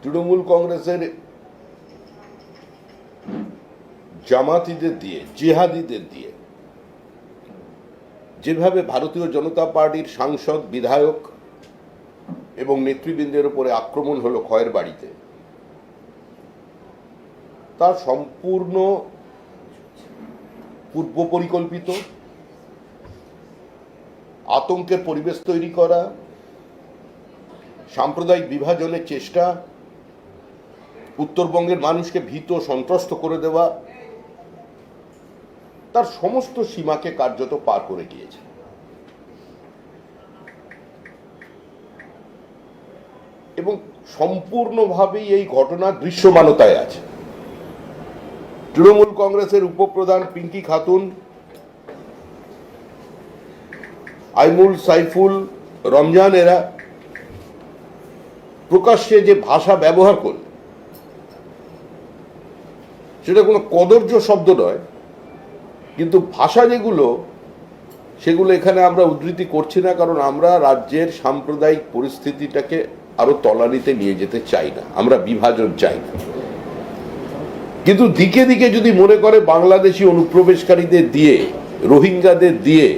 তৃণমূল কংগ্রেসের জামাতিদের দিয়ে, জেহাদিদের দিয়ে, যেভাবে ভারতীয় জনতা পার্টির সাংসদ, বিধায়ক এবং নেতৃবৃন্দের উপরে আক্রমণ হলো খয়ের বাড়িতে তা সম্পূর্ণ পূর্ব পরিকল্পিত, আতঙ্কের পরিবেশ তৈরি করা, সাম্প্রদায়িক বিভাজনের চেষ্টা উত্তরবঙ্গের মানুষকে ভীত সন্ত্রস্ত করে দেওয়া, তার সমস্ত সীমাকে কার্যত পার করে গিয়েছে। এবং সম্পূর্ণভাবেই এই ঘটনা দৃশ্যমানতায় আছে। তৃণমূল কংগ্রেসের উপপ্রধান পিঙ্কি খাতুন, আইমুল সাইফুল, রমজান এরা প্রকাশ্যে যে ভাষা ব্যবহার করল সেটা কোনো কদর্য শব্দ নয়, কিন্তু ভাষা যেগুলো, সেগুলো এখানে আমরা উদ্ধৃতি করছি না, কারণ আমরা রাজ্যের সাম্প্রদায়িক পরিস্থিতিটাকে আরও তলানিতে নিয়ে যেতে চাই না, আমরা বিভাজন চাই না। কিন্তু দিকে দিকে যদি মনে করে বাংলাদেশি অনুপ্রবেশকারীদের দিয়ে, রোহিঙ্গাদের দিয়ে,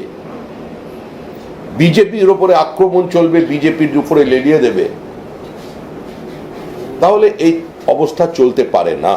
বিজেপির উপরে আক্রমণ চলবে, বিজেপির উপরে লেলিয়ে দেবে, তাহলে এই অবস্থা চলতে পারে না।